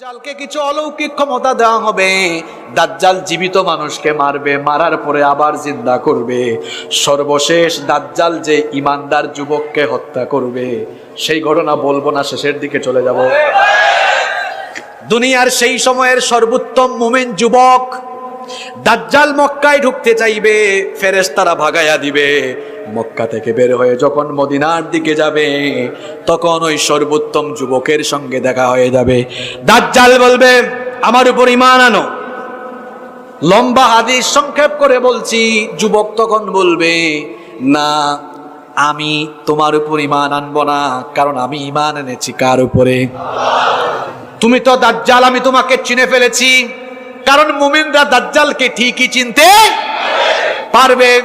দাজ্জালকে কিছু অলৌকিক ক্ষমতা দেওয়া হবে। দাজ্জাল জীবিত মানুষকে মারবে, মারার পরে আবার জিন্দা করবে। সর্বশেষ দাজ্জাল যে ইমানদার যুবককে হত্যা করবে, সেই ঘটনা বলব না, শেষের দিকে চলে যাব। দুনিয়ার সেই সময়ের সর্বোত্তম মুমিন যুবক দাজ্জাল মক্কায় ঢুকতে চাইবে, ফেরেশতারা ভাগায়া দিবে। মক্কা থেকে বের হয়ে যখন মদিনার দিকে যাবে, তখন ওই সর্বোত্তম যুবকের সঙ্গে দেখা হয়ে যাবে। দাজ্জাল বলবে, আমার উপর ইমান আনো। লম্বা হাদিস সংক্ষেপ করে বলছি, যুবক তখন বলবে, না, আমি তোমার উপর ইমান আনব না, কারণ আমি ইমান এনেছি কার উপরে? তুমি তো দাজ্জাল, আমি তোমাকে চিনে ফেলেছি, কারণ মুমিনরা দাজ্জালকে ঠিকই চিনতে পারবে।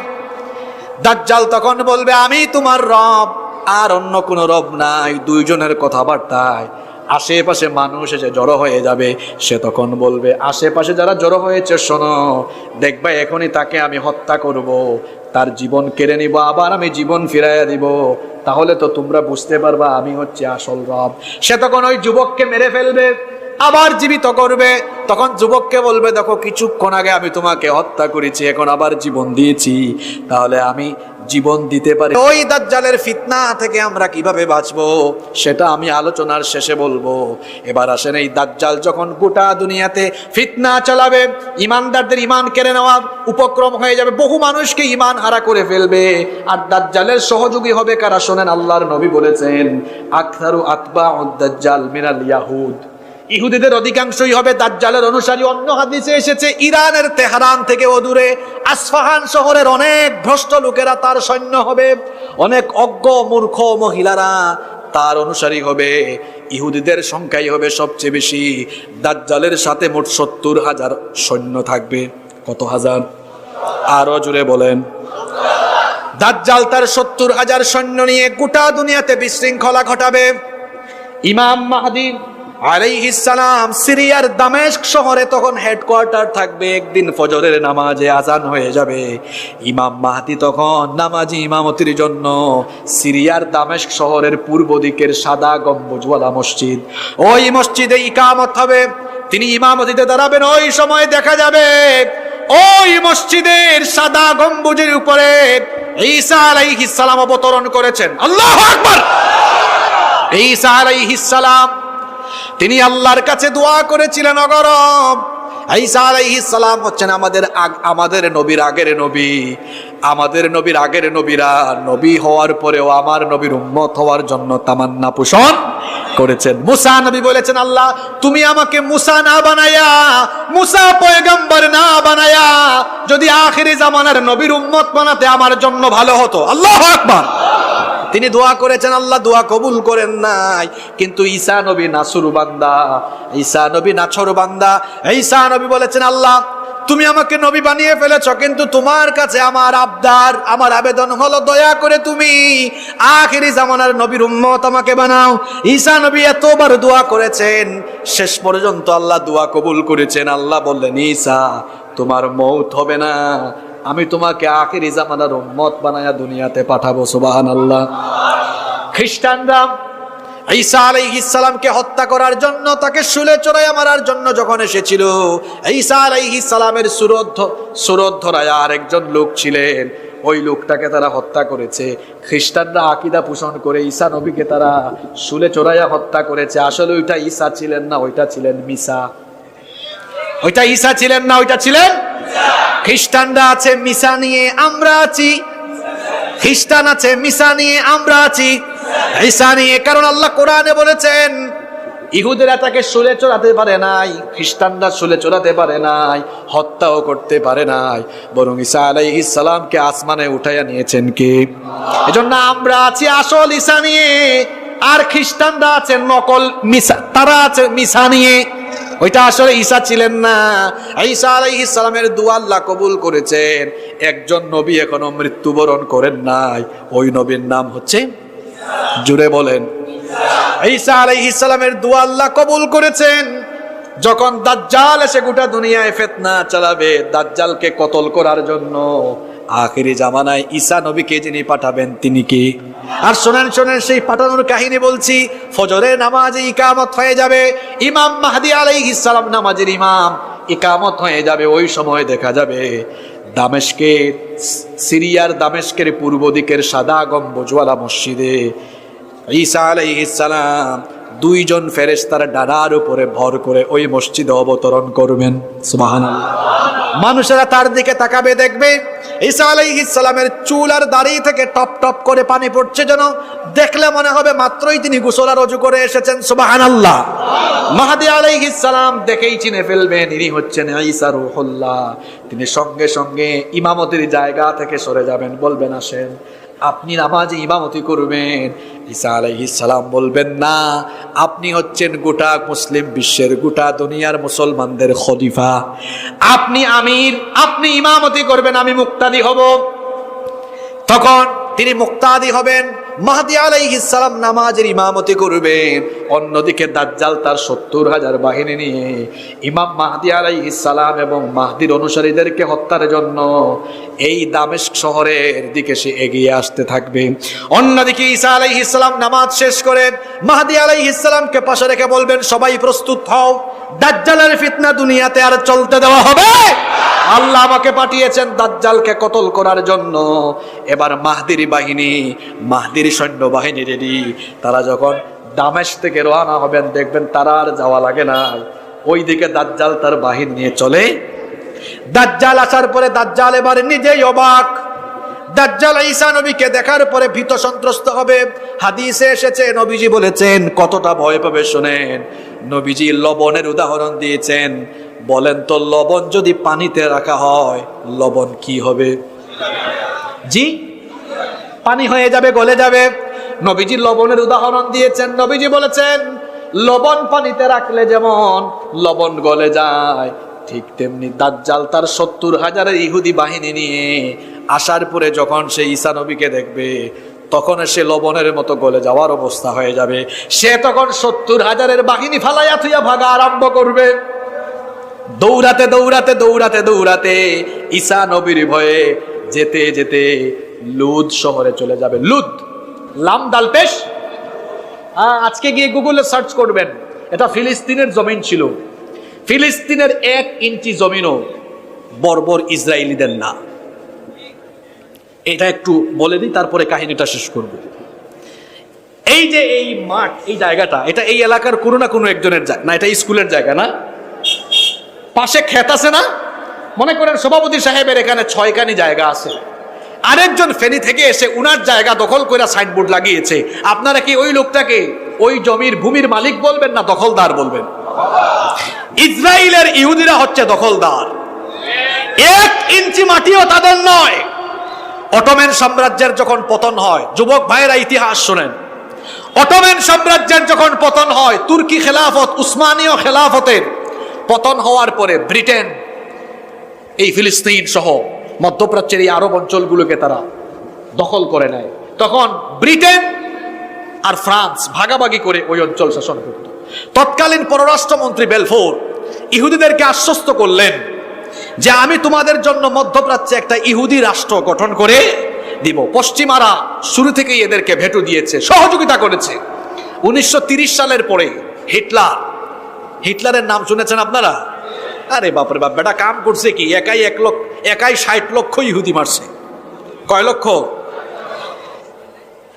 দাজ্জাল তখন বলবে, আমি তোমার রব, আর অন্য কোনো রব নাই, দুইজনের কথাবার্তায়। আশেপাশে মানুষ এসে জড়ো হয়ে যাবে। সে তখন বলবে, আশেপাশে যারা জড়ো হয়েছে, শোনো, দেখবে এখনই তাকে আমি হত্যা করব। তার জীবন কেড়ে নিব, আবার আমি জীবন ফিরাইয়া দিব। তাহলে তো তোমরা বুঝতে পারবা, আমি হচ্ছে আসল রব। সে তখন ওই যুবককে মেরে ফেলবে। আবার জীবিত করবে। তখন যুবককে বলবে, দেখো, কিছুক্ষণ আগে আমি তোমাকে হত্যা করেছি, এখন আবার জীবন দিয়েছি। তাহলে আমি জীবন দিতে পারি। ওই দাজ্জালের ফিতনা থেকে আমরা কীভাবে বাঁচবো, সেটা আমি আলোচনার শেষে বলব। এবার আসেন এই দাজ্জাল, যখন গোটা দুনিয়াতে ফিতনা চালাবে, ইমানদারদের ইমান কেড়ে নেওয়া উপক্রম হয়ে যাবে, বহু মানুষকে ইমান হারা করে ফেলবে। আর দাজ্জালের সহযোগী হবে কারা? শোনেন, আল্লাহর নবী বলেছেন আখতারু আতবা দাজ্জাল মিনাল ইয়াহুদ। ইহুদিদের অধিকাংশই হবে দাজ্জালের অনুসারী। অন্য হাদিসে এসেছে, ইরানের তেহরান থেকে অদূরে, আসফাহান শহরের অনেক ভ্রষ্ট লোকেরা তার সৈন্য হবে। অনেক অজ্ঞ, মূর্খ মহিলারা তার অনুসারী হবে। ইহুদিদের সংখ্যাই হবে সবচেয়ে বেশি। দাজ্জালের সাথে মোট সত্তর হাজার সৈন্য থাকবে। কত হাজার? আরও জুড়ে বলেন। দাজ্জাল তার সত্তর হাজার সৈন্য নিয়ে গোটা দুনিয়াতে বিশৃঙ্খলা ঘটাবে। ইমাম মাহাদি আলাইহিসালাম সিরিয়ার দামেস্ক শহরে তখন হেডকোয়ার্টার থাকবে। একদিন ফজরের নামাজে আজান হয়ে যাবে। ইমাম মাহাদি তখন নামাজি ইমামতির জন্য সিরিয়ার দামেস্ক শহরের পূর্ব দিকের সাদা গম্বুজওয়ালা মসজিদ। ওই মসজিদে ইকামত হবে। তিনি ইমামতিতে দাঁড়াবেন। ওই সময় দেখা যাবে ওই মসজিদের সাদা গম্বুজের উপরে ঈসা আলাইহিস সালাম অবতরণ করেছেন। আল্লাহু আকবার! ঈসা আলাইহিস সালাম তিনি আল্লাহর কাছে দোয়া করেছিলেন অগরব ঈসা হচ্ছেন আমাদের আমাদের নবীর আগের নবী। আমাদের নবীর আগের নবীরা নবী হওয়ার পরেও আমার নবীর উম্মত হওয়ার জন্য তামান্না পোষণ করেছেন। মুসা নবী বলেছেন, আল্লাহ, তুমি আমাকে মুসা না বানায়া, মুসা পয়গম্বর না বানায়া, যদি আখেরি জামানার নবীর উম্মত বানাতে আমার জন্য ভালো হতো। আল্লাহ আকবার। তিনি দোয়া করেছেন, আল্লাহ দোয়া কবুল করেন নাই। কিন্তু ঈসা নবী নাসুর বান্দা, ঈসা নবী নাছর বান্দা। ঈসা নবী বলেছেন, আল্লাহ, তুমি আমাকে নবী বানিয়ে ফেলেছ, কিন্তু তোমার কাছে আমার আবদার, আমার আবেদন হলো দয়া করে তুমি আখেরি জামানার নবীর উম্মত আমাকে বানাও। ঈসা নবী এতবার দোয়া করেছেন, শেষ পর্যন্ত আল্লাহ দোয়া কবুল করেছেন। আল্লাহ বললেন, ঈসা, তোমার মৌত হবে না আমি তোমাকে আখিরি জামানার উম্মত বানায়া দুনিয়াতে পাঠাবো সুবাহান আল্লাহ খ্রিস্টানরা ঈসা আলাইহিস সালামকে হত্যা করার জন্য তাকে শুলে চড়াইয়া মারার জন্য যখন এসেছিল, ঈসা আলাইহিস সালামের সুরদ্ধ সুরদ্ধরায় আর একজন লোক ছিলেন। ওই লোকটাকে তারা হত্যা করেছে। খ্রিস্টানরা আকিদা পোষণ করে ঈসা নবীকে তারা শুলে চড়াইয়া হত্যা করেছে। আসলে ওইটা ঈসা ছিলেন না, ওইটা ছিলেন মিসা। ওইটা ঈসা ছিলেন না, ওইটা ছিলেন খ্রিস্টানরা আছে, মিসা নিয়ে আমরা আছি। খ্রিস্টান আছে, মিসা নিয়ে আমরা আছি। ঈসা নিয়ে, কারণ আল্লাহ কোরআনে বলেছেন, ইহুদেরা তাকে শুলে চড়াতে পারে নাই, খ্রিস্টানরা শুলে চড়াতে পারে নাই, হত্যাও করতে পারে নাই। বরং ঈসা আলাইহিস সালামকে আসমানে উঠাইয়া নিয়েছেন কে? এজন্য আমরা আছি আসল ঈসা নিয়ে, আর খ্রিস্টানরা আছেন নকল মিসা, তারা আছে মিসা নিয়ে। ওইটা আসলে ঈসা ছিলেন না। ঈসা আলাই ইসলামের আল্লাহ কবুল করেছেন। একজন নবী এখনও মৃত্যুবরণ করেন নাই। ওই নবীর নাম হচ্ছে জুড়ে বলেন। ঈসা আলাই ইসলামের দুয়াল্লা কবুল করেছেন। যখন দাজ্জাল এসে গোটা দুনিয়ায় ফেতনা চালাবে, দাজ্জালকে কতল করার জন্য? আখেরি জামানায় ঈসা নবীকে যিনি পাঠাবেন, তিনি কি? আর শোনেন শোনেন, সেই পাঠানোর কাহিনী বলছি, ফজরের নামাজে ইকামত হয়ে যাবে, ইমাম মাহাদি আলাই ইসালাম নামাজের ইমাম ইকামত হয়ে যাবে, ওই সময় দেখা যাবে দামেশকের সিরিয়ার দামেশকের পূর্ব দিকের সাদা গম্বুজওয়ালা মসজিদে ঈসা আলাই সালাম দুইজন ফেরেশতার ডানার উপরে ভর করে ওই মসজিদে অবতরণ করবেন। সুবহানাল্লাহ। মানুষেরা তার দিকে তাকাবে, দেখবে ঈসা আলাইহিস সালামের চুল আর দাড়ি থেকে টপ টপ করে পানি পড়ছে যেন দেখলে মনে হবে মাত্রই তিনি গোসল আর অজু করে এসেছেন। সুবহানাল্লাহ। মাহাদি আলাইহিস সালাম দেখেই চিনে ফেলবেন, ইনি হচ্ছেন ঈসা রূহুল্লাহ। তিনি সঙ্গে সঙ্গে ইমামতির জায়গা থেকে সরে যাবেন। বলবেন আসেন। আপনি নামাজে ইমামতি করবেন। ঈসা আলাইহিস বলবেন, না, আপনি হচ্ছেন গোটা মুসলিম বিশ্বের গোটা দুনিয়ার মুসলমানদের খলিফা। আপনি আমির, আপনি ইমামতি করবেন, আমি মুক্তাদি হব। তখন তিনি মুক্তাদি হবেন। মাহাদি সালাম নামাজের ইমামতি করবেন। অন্যদিকে দাজ্জাল তার সত্তর হাজার বাহিনী নিয়ে ইমাম মাহাদি সালাম এবং মাহদির অনুসারীদেরকে হত্যার জন্য এই দামেস্ক শহরের দিকে সে এগিয়ে আসতে থাকবে। অন্যদিকে ঈসা আলাইহিস সালাম নামাজ শেষ করে মাহদি সালামকে পাশে রেখে বলবেন, সবাই প্রস্তুত হও। দাজ্জালের ফিতনা দুনিয়াতে আর চলতে দেওয়া হবে। আল্লাহ আমাকে পাঠিয়েছেন দাজ্জালকে কতল করার জন্য। এবার মাহদির বাহিনী, মাহদির সৈন্য বাহিনী রেডি তারা যখন দামেশ থেকে রওনা হবেন, দেখবেন তারা আর যাওয়া লাগে না। ওই দিকে দাজ্জাল তার বাহিনী নিয়ে চলে। দাজ্জাল আসার পরে দাজ্জাল এবার নিজেই অবাক। দাজ্জাল ঈসা নবীকে দেখার পরে ভীত সন্ত্রস্ত হবে। হাদিসে এসেছে, নবীজি বলেছেন, কতটা ভয় পাবে শোনেন। নবীজি লবণের উদাহরণ দিয়েছেন, বলেন তো লবণ যদি পানিতে রাখা হয়, লবণ কি হবে? জি? পানি হয়ে যাবে, গলে যাবে। নবীজি লবণের উদাহরণ দিয়েছেন, নবীজি বলেছেন, লবণ পানিতে রাখলে যেমন লবণ গলে যায়, ঠিক তেমনি দাজ্জাল তার সত্তর হাজারের ইহুদি বাহিনী নিয়ে আসার পরে যখন সে ঈসা নবীকে দেখবে, তখন সে লবণের মতো গলে যাওয়ার অবস্থা হয়ে যাবে। সে তখন সত্তর হাজারের বাহিনী ফালাইয়া থুইয়া ভাগা আরম্ভ করবে। দৌড়াতে দৌড়াতে দৌড়াতে দৌড়াতে ঈসা নবীর ভয়ে যেতে যেতে লুদ শহরে চলে যাবে। লুদ, লাম দাল পেশ। আজকে গিয়ে গুগলে সার্চ করবেন। এটা ফিলিস্তিনের জমিন ছিল। ফিলিস্তিনের এক ইঞ্চি জমিনও বর্বর ইসরায়েলিদের না। এটা একটু বলে দিই, তারপরে কাহিনীটা শেষ করব। এই যে এই মাঠ, এই জায়গাটা, এটা এই এলাকার কোনো না কোনো একজনের জায়গা, না, এটা স্কুলের জায়গা না। পাশে ক্ষেত আছে না? মনে করেন সভাপতি সাহেবের এখানে ছয়খানি জায়গা আছে। আরেকজন ফেনী থেকে এসে উনার জায়গা দখল করে সাইনবোর্ড লাগিয়েছে। আপনারা কি ওই লোকটাকে ওই জমির ভূমির মালিক বলবেন না দখলদার বলবেন? ইসরায়েলের ইহুদিরা হচ্ছে দখলদার। এক ইঞ্চি মাটিও তাদের নয়। অটোমেন সাম্রাজ্যের যখন পতন হয়, যুবক ভাইয়েরা ইতিহাস শোনেন। অটোমেন সাম্রাজ্যের যখন পতন হয়, তুর্কি খেলাফত, উসমানীয় খেলাফতের পতন হওয়ার পরে ব্রিটেন, এই ফিলিস্তিন সহ মধ্যপ্রাচ্যের এই আরব অঞ্চলগুলোকে তারা দখল করে নেয়। তখন ব্রিটেন আর ফ্রান্স ভাগাভাগি করে ওই অঞ্চল শাসন করত। তৎকালীন পররাষ্ট্রমন্ত্রী বেলফোর ইহুদিদেরকে আশ্বস্ত করলেন যে আমি তোমাদের জন্য মধ্যপ্রাচ্যে একটা ইহুদি রাষ্ট্র গঠন করে দিব। পশ্চিমারা শুরু থেকেই এদেরকে ভেটু দিয়েছে, সহযোগিতা করেছে। উনিশশো সালের পরে হিটলার, হিটলারের নাম শুনেছেন আপনারা? আরে বাপরে বাপ, বেটা কাম করছে কি? একাই এক লক্ষ, একাই ষাট লক্ষ ইহুদি মারছে। কয় লক্ষ?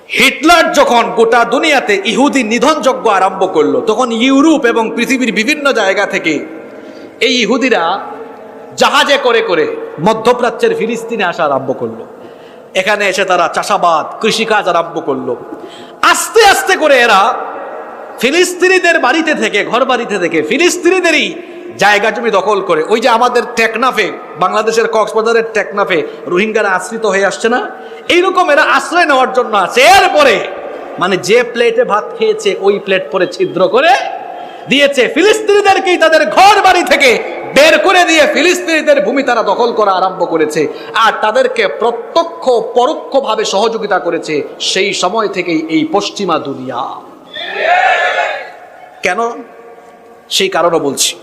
হিটলার যখন গোটা দুনিয়াতে ইহুদি নিধনযজ্ঞ আরম্ভ করল, তখন ইউরোপ এবং পৃথিবীর বিভিন্ন জায়গা থেকে এই ইহুদিরা জাহাজে করে করে মধ্যপ্রাচ্যের ফিলিস্তিনে আসা আরম্ভ করল। এখানে এসে তারা চাষাবাদ, কৃষিকাজ আরম্ভ করল। আস্তে আস্তে করে এরা ফিলিস্তিনিদের বাড়িতে থেকে, ঘর বাড়িতে থেকে ফিলিস্তিনিদেরই জায়গা জমি দখল করে। ওই যে আমাদের টেকনাফে, বাংলাদেশের কক্সবাজারের টেকনাফে রোহিঙ্গারা আশ্রিত হয়ে আসছে না? এইরকম এরা আশ্রয় নেওয়ার জন্য আছে। এরপরে মানে যে প্লেটে ভাত খেয়েছে, ওই প্লেট পরে ছিদ্র করে দিয়েছে ফিলিস্তিনিদেরকেই তাদের ঘর বাড়ি থেকে বের করে দিয়ে ফিলিস্তিনিদের ভূমি তারা দখল করা আরম্ভ করেছে। আর তাদেরকে প্রত্যক্ষ পরোক্ষভাবে সহযোগিতা করেছে সেই সময় থেকেই এই পশ্চিমা দুনিয়া। কেন? সেই কারণও বলছি।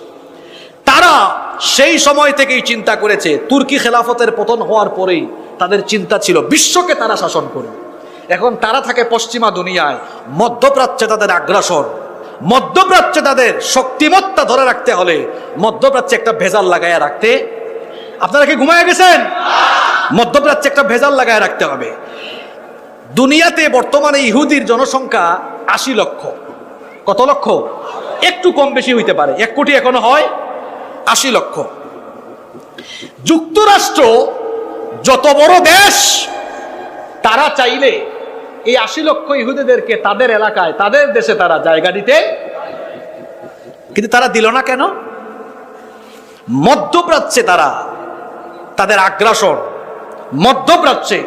তারা সেই সময় থেকেই চিন্তা করেছে, তুর্কি খেলাফতের পতন হওয়ার পরেই তাদের চিন্তা ছিল, বিশ্বকে তারা শাসন করবে এখন তারা থাকে পশ্চিমা দুনিয়ায়, মধ্যপ্রাচ্যে তাদের আগ্রাসন। মধ্যপ্রাচ্যে তাদের শক্তিমত্তা ধরে রাখতে হলে মধ্যপ্রাচ্যে একটা ভেজাল লাগাইয়া রাখতে আপনারা কি ঘুমায় গেছেন? মধ্যপ্রাচ্যে একটা ভেজাল লাগায় রাখতে হবে। দুনিয়াতে বর্তমানে ইহুদির জনসংখ্যা আশি লক্ষ। কত লক্ষ? একটু কম বেশি হইতে পারে। এক কোটি এখনও হয় আশি লক্ষ। যুক্তরাষ্ট্র যত বড় দেশ, তারা চাইলে এই আশি লক্ষ ইহুদিদেরকে তাদের এলাকায়, তাদের দেশে তারা জায়গা দিতে কিন্তু তারা দিল না কেন? মধ্যপ্রাচ্যে তারা তাদের আগ্রাসন, মধ্যপ্রাচ্যে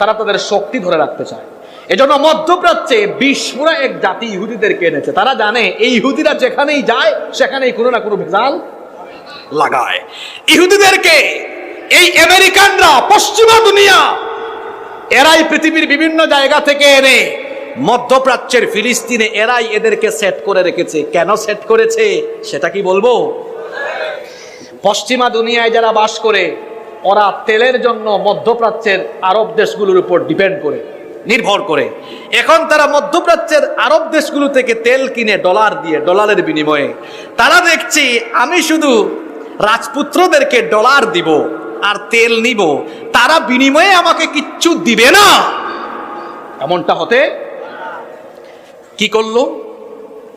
তারা তাদের শক্তি ধরে রাখতে চায়। এজন্য মধ্যপ্রাচ্যে বিশ্বরা এক জাতি ইহুদিদেরকে এনেছে। তারা জানে, এই ইহুদিরা যেখানেই যায়, সেখানেই কোনো না কোনো ভেজাল লাগায়। ইহুদিদেরকে, এই আমেরিকানরা, পশ্চিমা দুনিয়া এরাই পৃথিবীর বিভিন্ন জায়গা থেকে এনে মধ্যপ্রাচ্যের ফিলিস্তিনে এরাই এদেরকে সেট করে রেখেছে। কেন সেট করেছে? সেটা কি বলব? পশ্চিমা দুনিয়ায় যারা বাস করে, ওরা তেলের জন্য মধ্যপ্রাচ্যের আরব দেশগুলোর উপর ডিপেন্ড করে, নির্ভর করে। এখন তারা মধ্যপ্রাচ্যের আরব দেশগুলো থেকে তেল কিনে ডলার দিয়ে ডলারের বিনিময়ে। তারা দেখছি, আমি শুধু রাজপুত্রদেরকে ডলার দিব আর তেল নিব। তারা বিনিময়ে আমাকে কিচ্ছু দিবে না। এমনটা হতে কি করল?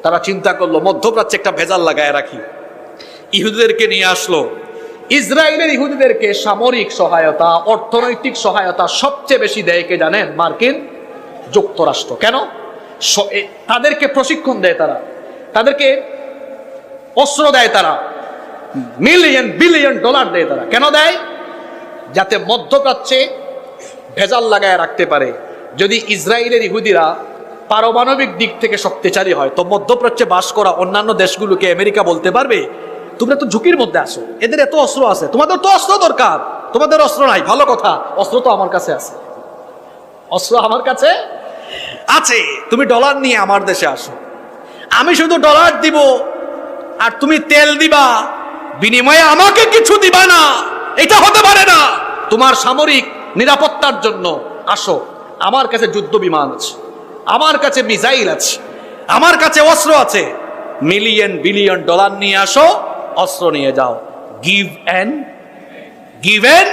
তারা চিন্তা করল, মধ্যপ্রাচ্যে একটা ভেজাল লাগায় রাখি। ইহুদিদেরকে নিয়ে আসলো। ইসরায়েলের ইহুদিদেরকে সামরিক সহায়তা, অর্থনৈতিক সহায়তা সবচেয়ে বেশি দেয় কে জানেন? মার্কিন যুক্তরাষ্ট্র। কেন? তাদেরকে প্রশিক্ষণ দেয় তারা। তাদেরকে অস্ত্র দেয় তারা। মিলিয়ন, বিলিয়ন ডলার দেয় তারা। কেন দেয়? যাতে মধ্যপ্রাচ্যে ভেজাল লাগায় রাখতে পারে। যদি ইসরায়েলের ইহুদিরা পারমাণবিক দিক থেকে শক্তিশালী হয়, তো মধ্যপ্রাচ্যে বাস করা অন্যান্য দেশগুলোকে আমেরিকা বলতে পারবে, তোমরা তো ঝুঁকির মধ্যে আসো এদের এত অস্ত্র আছে। তোমাদের তো অস্ত্র দরকার। তোমাদের অস্ত্র নাই। ভালো কথা, অস্ত্র তো আমার কাছে আছে। অস্ত্র আমার কাছে আছে। তুমি ডলার নিয়ে আমার দেশে আসো। আমি শুধু ডলার দিব, আর তুমি তেল দিবা। বিনিময়ে আমাকে কিছু দিবা না। এটা হতে পারে না। তোমার সামরিক নিরাপত্তার জন্য আসো। আমার কাছে যুদ্ধ বিমান আছে। আমার কাছে মিসাইল আছে। আমার কাছে অস্ত্র আছে। মিলিয়ন, বিলিয়ন ডলার নিয়ে আসো, অস্ত্র নিয়ে যাও। গিভ অ্যান্ড গিভ অ্যান্ড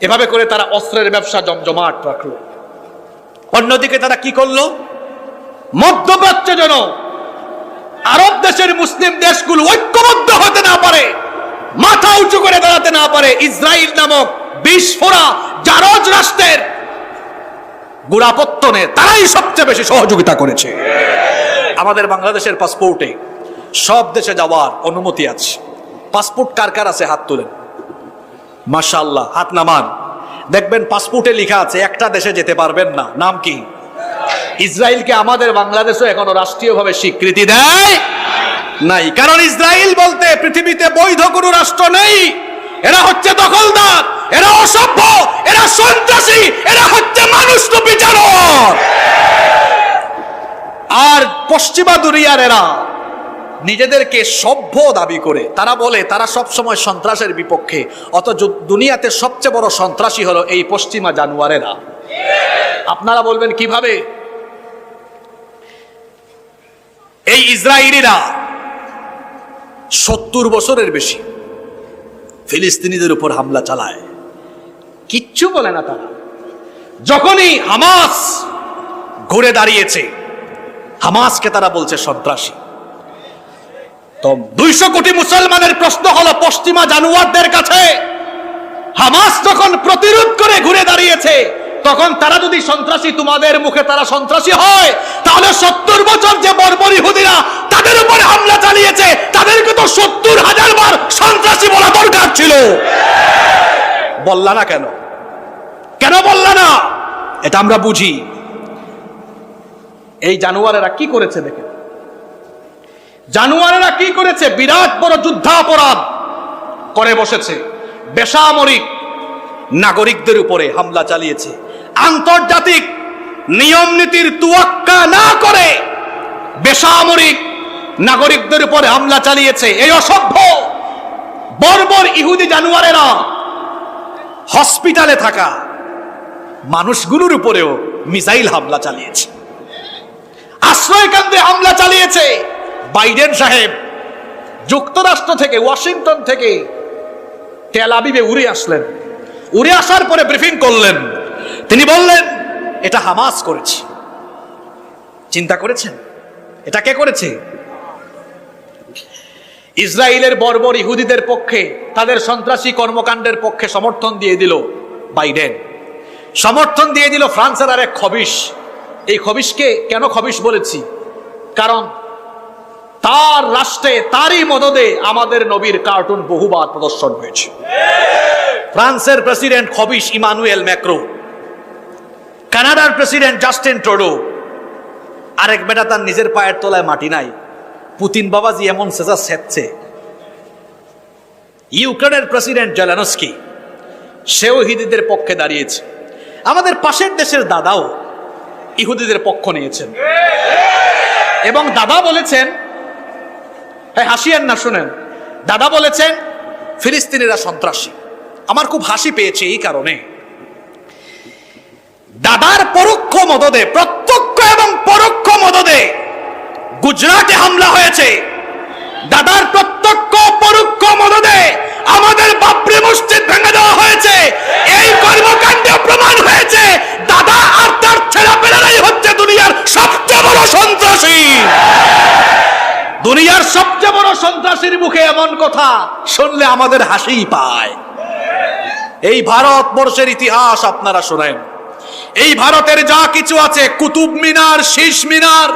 এভাবে করে তারা অস্ত্রের ব্যবসা জমজমাট রাখল। অন্যদিকে তারা কি করল? মধ্যপ্রাচ্য যেন আরব দেশের মুসলিম দেশগুলো ঐক্যবদ্ধ হতে না পারে। মাথা উঁচু করে দাঁড়াতে না পারে ইসরায়েল নামক বিস্ফোরা জারজ রাষ্ট্রের গুড়াপত্তনে তারাই সবচেয়ে বেশি সহযোগিতা করেছে। আমাদের বাংলাদেশের পাসপোর্টে সব দেশে যাওয়ার অনুমতি আছে। পাসপোর্ট কার কার আছে হাত তোলেন। মাশাল্লাহ হাত নামান। দেখবেন পাসপোর্টে লেখা আছে, একটা দেশে যেতে পারবেন না। নাম কি? ইসরায়েলকে আমাদের বাংলাদেশও এখনও রাষ্ট্রীয়ভাবে স্বীকৃতি দেয়। নাই। কারণ ইসরায়েল বলতে পৃথিবীতে বৈধ কোনো রাষ্ট্র নেই। এরা হচ্ছে দখলদার, এরা অসভ্য, এরা সন্ত্রাসী, এরা হচ্ছে মানুষ তো বিচারক। আর পশ্চিমা দুনিয়ার এরা নিজেদেরকে সভ্য দাবি করে। তারা বলে, তারা সব সময় সন্ত্রাসের বিপক্ষে, অথচ দুনিয়াতে সবচেয়ে বড় সন্ত্রাসী হলো এই পশ্চিমা জানুয়ারেরা। আপনারা বলবেন কীভাবে? এই ইসরায়েলিরা সত্তর বছরের বেশি। ফিলিস্তিনিদের উপর হামলা চালায়। কিচ্ছু বলে না তারা। যখনই হামাস ঘুরে দাঁড়িয়েছে, হামাসকে তারা বলছে সন্ত্রাসী। তো দুইশো কোটি মুসলমানের প্রশ্ন হলো পশ্চিমা জানুয়ারদের কাছে। হামাস যখন প্রতিরোধ করে ঘুরে দাঁড়িয়েছে, তখন তারা যদি সন্ত্রাসী, তোমাদের মুখে তারা সন্ত্রাসী হয়, তাহলে সত্তর বছর যে বর্বর ইহুদিরা তাদের উপরে হামলা চালিয়েছে। তাদেরকে তো সত্তর হাজার বার সন্ত্রাসী বলা দরকার ছিল। বললা না কেন? কেন বললা না? এটা আমরা বুঝি। এই জানুয়ারেরা কি করেছে দেখে? জানুয়ারেরা কি করেছে? বিরাট বড় যুদ্ধাপরাধ করে বসেছে। বেসামরিক নাগরিকদের উপরে হামলা চালিয়েছে। আন্তর্জাতিক নিয়ম নীতির তুয়াক্কা না করে বেসামরিক নাগরিকদের উপরে হামলা চালিয়েছে। এই অসভ্য, বর্বর ইহুদি জানুয়ারেরা হসপিটালে থাকা মানুষগুলোর উপরেও মিসাইল হামলা চালিয়েছে। আশ্রয় কেন্দ্রে হামলা চালিয়েছে বাইডেন সাহেব। যুক্তরাষ্ট্র থেকে, ওয়াশিংটন থেকে তেল আবিবে উড়ে আসলেন। উড়ে আসার পরে ব্রিফিং করলেন। তিনি বললেন, এটা হামাস করেছে। চিন্তা করেছেন? এটা কে করেছে? ইসরায়েলের বর্বর ইহুদিদের পক্ষে, তাদের সন্ত্রাসী কর্মকাণ্ডের পক্ষে সমর্থন দিয়ে দিল বাইডেন। সমর্থন দিয়ে দিল ফ্রান্সের আর এক খবিশ। এই খবিশকে কেন খবিশ বলেছি? কারণ তার রাষ্ট্রে, তারই মদদে আমাদের নবীর কার্টুন বহুবার প্রদর্শন হয়েছে। ফ্রান্সের প্রেসিডেন্ট খবিশ ইমানুয়েল ম্যাক্রো, কানাডার প্রেসিডেন্ট জাস্টিন ট্রোডো, আরেক বেটা তার নিজের পায়ের তলায় মাটি নাই। পুতিন বাবাজি এমন সেজা সেচ্ছে ইউক্রেনের প্রেসিডেন্ট জেলানস্কি, সেও ইহুদিদের পক্ষে দাঁড়িয়েছে। আমাদের পাশের দেশের দাদাও ইহুদিদের পক্ষ নিয়েছেন। এবং দাদা বলেছেন হাসিয়েন না শুনেন, দাদা বলেছেন, ফিলিস্তিনিরা সন্ত্রাসী। আমার খুব হাসি পেয়েছে এই কারণে। দাদার পরোক্ষ মদদে, প্রত্যক্ষ এবং পরোক্ষ মদদে গুজরাটে হামলা হয়েছে। দাদার প্রত্যক্ষ পরোক্ষ মদদে আমাদের বাবরি মসজিদ ভেঙে দেওয়া হয়েছে। এই কর্মকাণ্ডে প্রমাণ হয়েছে। দাদা আর তার ছেলেপেলেরাই হচ্ছে দুনিয়ার সবচেয়ে বড় সন্ত্রাসী। দুনিয়ার সবচেয়ে বড় সন্ত্রাসীর মুখে এমন কথা শুনলে আমাদের হাসিই পায়। এই ভারতবর্ষের ইতিহাস আপনারা শোনেন। এই ভারতের যা কিছু আছে, কুতুব মিনার, শীষ মিনার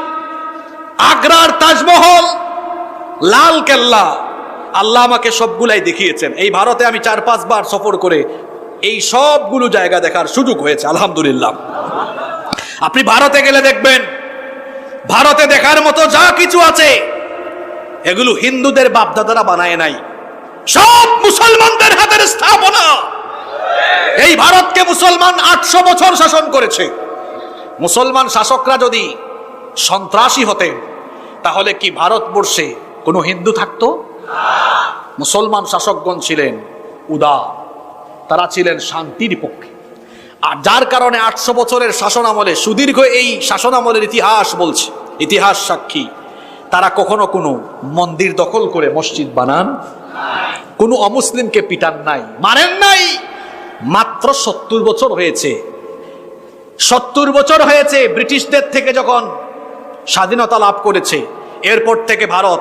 আগ্রার তাজমহল, লাল কেল্লা। আল্লাহ আমাকে সবগুলাই দেখিয়েছেন। এই ভারতে আমি চার, পাঁচবার সফর করে এই সবগুলো জায়গা দেখার সুযোগ হয়েছে, আলহামদুলিল্লাহ। আপনি ভারতে গেলে দেখবেন, ভারতে দেখার মতো যা কিছু আছে, এগুলো হিন্দুদের বাপদাদারা বানায় নাই। সব মুসলমানদের হাতের স্থাপনা। এই ভারতকে মুসলমান আটশো বছর শাসন করেছে। মুসলমান শাসকরা যদি সন্ত্রাসী হতেন তাহলে কি ভারতবর্ষে কোনো হিন্দু থাকতো? মুসলমান শাসকগণ ছিলেন উদার, তারা ছিলেন শান্তির পক্ষে। আর যার কারণে আটশো বছরের শাসন আমলে সুদীর্ঘ এই শাসন আমলের ইতিহাস বলছে, ইতিহাস সাক্ষী, তারা কখনো কোনো মন্দির দখল করে মসজিদ বানান কোনো অমুসলিমকে পিটান নাই, মারেন নাই। মাত্র সত্তর বছর হয়েছে। সত্তর বছর হয়েছে ব্রিটিশদের থেকে যখন স্বাধীনতা লাভ করেছে। এরপর থেকে ভারত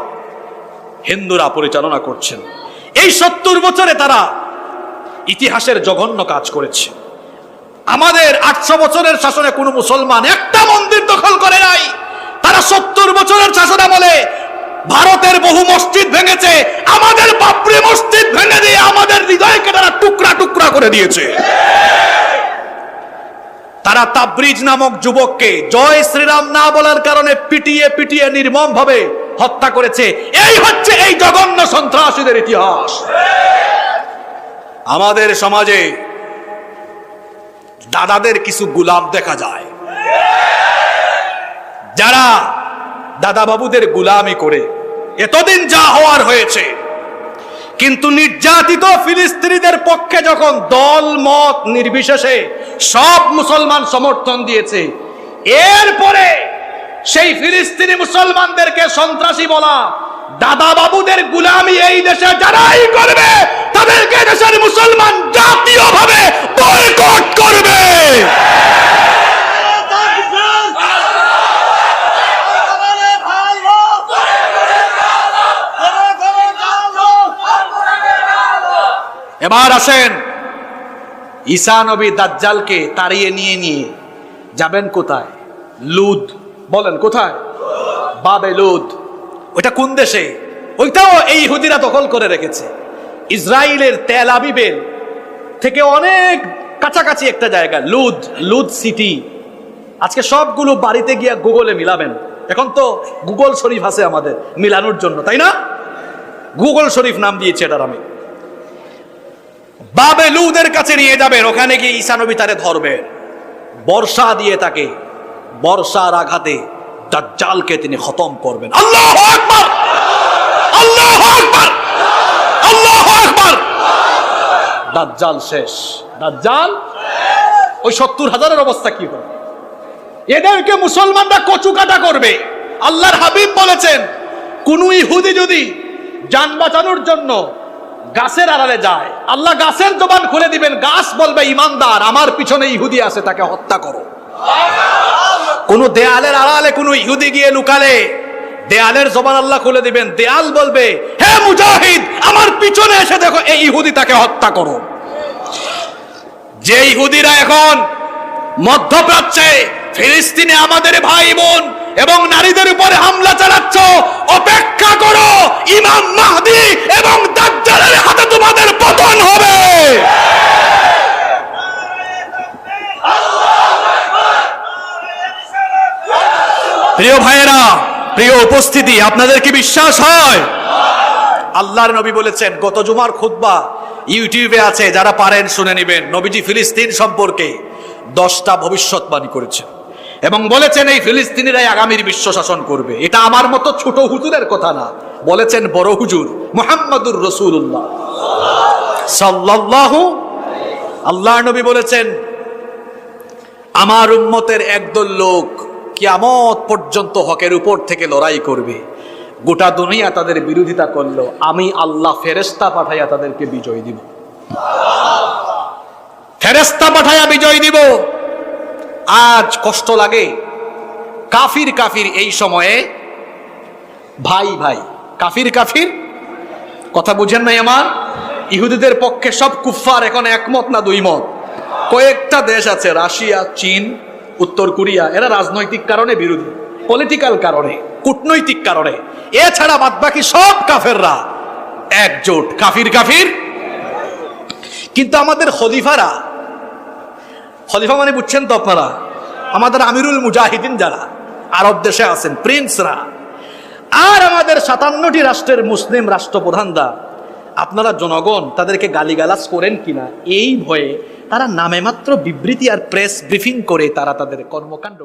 হিন্দুরা পরিচালনা করছেন। এই সত্তর বছরে তারা ইতিহাসের জঘন্য কাজ করেছে। আমাদের আটশো বছরের শাসনে কোনো মুসলমান একটা মন্দির দখল করে নাই। তারা সত্তর বছরের শাসন আমলে ভারতের বহু মসজিদ ভেঙেছে। আমাদের বাবরি মসজিদ ভেঙে দিয়ে আমাদের হৃদয়কে তারা টুকরা টুকরা করে দিয়েছে। তারা তাবরিজ নামক যুবককে জয় শ্রীরাম না বলার কারণে পিটিয়ে পিটিয়ে নির্মম ভাবে হত্যা করেছে। এই হচ্ছে এই জঘন্য সন্ত্রাসীদের ইতিহাস। আমাদের সমাজে দাদাদের কিছু গুলাম দেখা যায়। যারা দাদা বাবুদের গুলামি করে, এতদিন যা হওয়ার হয়েছে কিন্তু নির্যাতিত ফিলিস্তিনিদের পক্ষে যখন দল, মত নির্বিশেষে সব মুসলমান সমর্থন দিয়েছে, এরপরে সেই ফিলিস্তিনি মুসলমানদেরকে সন্ত্রাসী বলা দাদা বাবুদের গুলামি এই দেশে যারাই করবে, তাদেরকে দেশের মুসলমান জাতীয়ভাবে বয়কট করবে। এবার আসেন। ঈসা নবী দাজ্জালকে তাড়িয়ে নিয়ে নিয়ে যাবেন কোথায়? লুদ। বলেন, কোথায়? বাবে লুদ। ওইটা কোন দেশে? ওইটাও এই হুদিরা দখল করে রেখেছে। ইসরায়েলের তেল আবিবের থেকে অনেক কাছাকাছি একটা জায়গা, লুদ লুদ সিটি। আজকে সবগুলো বাড়িতে গিয়ে গুগলে মিলাবেন। এখন তো গুগল শরীফ আছে আমাদের, মিলানোর জন্য, তাই না? গুগল শরীফ নাম দিয়েছে এটার আমি। বাবে লুদের কাছে নিয়ে যাবেন, ওখানে গিয়ে ঈসা নবী তারে ধরবেন। বর্ষা দিয়ে তাকে, বর্ষার আঘাতে দাজ্জালকে তিনি খতম করবেন। আল্লাহ আকবার! আল্লাহ আকবার! আল্লাহ দাজ্জাল শেষ। দাজ্জাল? ওই সত্তর হাজারের অবস্থা কি হবে এদেরকে মুসলমানরা কচু কাটা করবে। আল্লাহর হাবিব বলেছেন, কোন ইহুদি যদি যান বাঁচানোর জন্য গাছের আড়ালে যায়। আল্লাহ গাছের জবান খুলে দিবেন। গাছ বলবে, ইমানদার, আমার পিছনে ইহুদি আছে, তাকে হত্যা করো। কোন দেয়ালের আড়ালে কোন ইহুদি গিয়ে লুকালে, দেয়ালের জবান আল্লাহ খুলে দিবেন। দেয়াল বলবে, হে মুজাহিদ, আমার পিছনে এসে দেখো, এই ইহুদি তাকে হত্যা করো। যে ইহুদিরা এখন মধ্যপ্রাচ্যে, ফিলিস্তিনে আমাদের ভাই বোন এবং নারীদের উপরে হামলা চালাচ্ছ, অপেক্ষা করো, ইমাম মাহদি এবং দাজ্জালের হাতে তোমাদের পতন হবে। প্রিয় ভাইয়েরা, প্রিয় উপস্থিতি, আপনাদের কি বিশ্বাস হয়? আল্লাহর নবী বলেছেন, গত জুমার খুতবা ইউটিউবে আছে, যারা পারেন শুনে নেবেন। নবীজি ফিলিস্তিন সম্পর্কে দশটা ভবিষ্যৎবাণী করেছেন। এবং বলেছেন, এই ফিলিস্তিনিরাই আগামীর বিশ্ব শাসন করবে। এটা আমার মতো ছোট হুজুরের কথা না। বলেছেন, বড় হুজুর মুহাম্মাদুর রসুল্লাহ সাল্লাল্লাহু আল্লাহ নবী বলেছেন, আমার উম্মতের একদল লোক কিয়ামত পর্যন্ত হকের উপর থেকে লড়াই করবে। গোটা দুনিয়া তাদের বিরোধিতা করল। আমি আল্লাহ ফেরেস্তা পাঠাইয়া তাদেরকে বিজয় দিব। ফেরেস্তা পাঠাইয়া বিজয় দিব। আজ কষ্ট লাগে। কাফির কাফির এই সময়ে, ভাই ভাই, কাফির কাফির, কথা বুঝেন নাই আমার? ইহুদিদের পক্ষে সব কুফফার এখন একমত না দুই মত? কয়েকটা দেশ আছে, রাশিয়া, চীন, উত্তর কোরিয়া, এরা রাজনৈতিক কারণে বিরোধী পলিটিক্যাল কারণে, কূটনৈতিক কারণে। এছাড়া বাদ বাকি সব কাফেররা একজোট, কাফির কাফির। কিন্তু আমাদের খলিফারা খলিফা মানে বুঝছেন তো আপনারা? আমাদের আমিরুল মুজাহিদিন যারা, আরব দেশে আছেন, প্রিন্সরা। আর আমাদের সাতান্নটি রাষ্ট্রের মুসলিম রাষ্ট্রপ্রধানরা, আপনারা জনগণ, তাদেরকে গালিগালাজ করেন কিনা, এই ভয়ে তারা নামে মাত্র বিবৃতি আর প্রেস ব্রিফিং করে তারা তাদের কর্মকাণ্ড